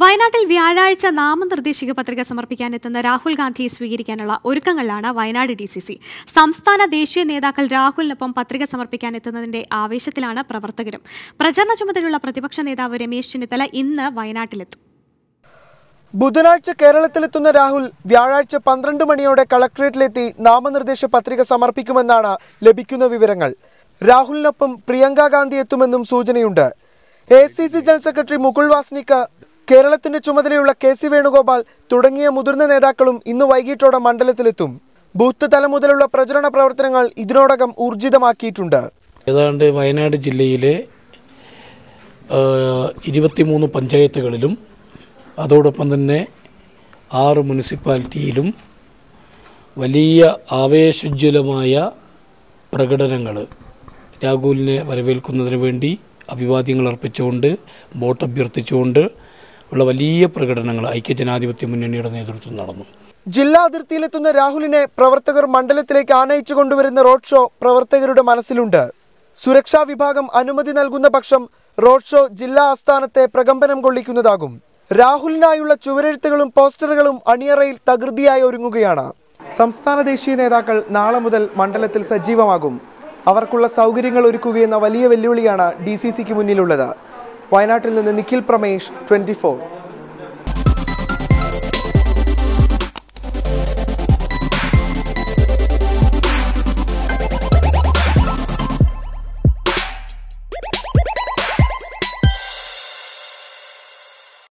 വയനാട്ടിൽ വ്യാഴാഴ്ച നാമനിർദ്ദേശിക പത്രിക സമർപ്പിക്കാനെത്തുന്ന രാഹുൽ ഗാന്ധിയെ സ്വീകരിക്കാനുള്ള ഒരുക്കങ്ങളിലാണ് വയനാട് ഡി സി സി. സംസ്ഥാന ദേശീയ നേതാക്കൾ രാഹുലിനൊപ്പം പത്രിക സമർപ്പിക്കാനെത്തുന്നതിന്റെ ആവേശത്തിലാണ് പ്രവർത്തകരും. പ്രചരണ ചുമതലയുള്ള പ്രതിപക്ഷ നേതാവ് രമേശ് ചെന്നിത്തല ഇന്ന് വയനാട്ടിലെത്തും. ബുധനാഴ്ച കേരളത്തിലെത്തുന്ന രാഹുൽ വ്യാഴാഴ്ച പന്ത്രണ്ട് മണിയോടെ കളക്ടറേറ്റിലെത്തി നാമനിർദ്ദേശ പത്രിക സമർപ്പിക്കുമെന്നാണ് ലഭിക്കുന്ന വിവരങ്ങൾ. രാഹുലിനൊപ്പം പ്രിയങ്ക ഗാന്ധി എത്തുമെന്നും സൂചനയുണ്ട്. A C C general secretary Mukul Wasnik കേരളത്തിന്റെ ചുമതലയുള്ള കെ സി വേണുഗോപാൽ തുടങ്ങിയ മുതിർന്ന നേതാക്കളും ഇന്ന് വൈകിട്ടോടെ മണ്ഡലത്തിലെത്തും. ബൂത്ത് തലം മുതലുള്ള പ്രചരണ പ്രവർത്തനങ്ങൾ ഇതിനോടകം ഊർജിതമാക്കിയിട്ടുണ്ട്. ഏതാണ്ട് വയനാട് ജില്ലയിലെ ഇരുപത്തിമൂന്ന് പഞ്ചായത്തുകളിലും അതോടൊപ്പം തന്നെ ആറ് മുനിസിപ്പാലിറ്റിയിലും വലിയ ആവേശോജ്വലമായ പ്രകടനങ്ങൾ രാഹുലിനെ വരവേൽക്കുന്നതിന് വേണ്ടി അഭിവാദ്യങ്ങൾ അർപ്പിച്ചുകൊണ്ട് വോട്ട് അഭ്യർത്ഥിച്ചുകൊണ്ട് ഉള്ള വലിയ പ്രകടനങ്ങൾ ഐക്യജനാധിപത്യ മുന്നണിയുടെ നേതൃത്വം നടന്നു. ജില്ലാ അതിർത്തിയിലെത്തുന്ന രാഹുലിനെ പ്രവർത്തകർ മണ്ഡലത്തിലേക്ക് ആനയിച്ചു കൊണ്ടുവരുന്ന റോഡ് ഷോ പ്രവർത്തകരുടെ മനസ്സിലുണ്ട്. സുരക്ഷാ വിഭാഗം അനുമതി നൽകുന്ന പക്ഷം റോഡ് ഷോ ജില്ലാ ആസ്ഥാനത്തെ പ്രകമ്പനം കൊള്ളിക്കുന്നതാകും. രാഹുലിനായുള്ള ചുവരെഴുത്തുകളും പോസ്റ്ററുകളും അണിയറയിൽ തകൃതിയായി ഒരുങ്ങുകയാണ്. സംസ്ഥാന ദേശീയ നേതാക്കൾ നാളെ മുതൽ മണ്ഡലത്തിൽ സജീവമാകും. അവർക്കുള്ള സൗകര്യങ്ങൾ ഒരുക്കുകയെന്ന വലിയ വെല്ലുവിളിയാണ് ഡി മുന്നിലുള്ളത്. വയനാട്ടിൽ നിന്ന് നിഖിൽ പ്രമേഷ് ട്വന്റി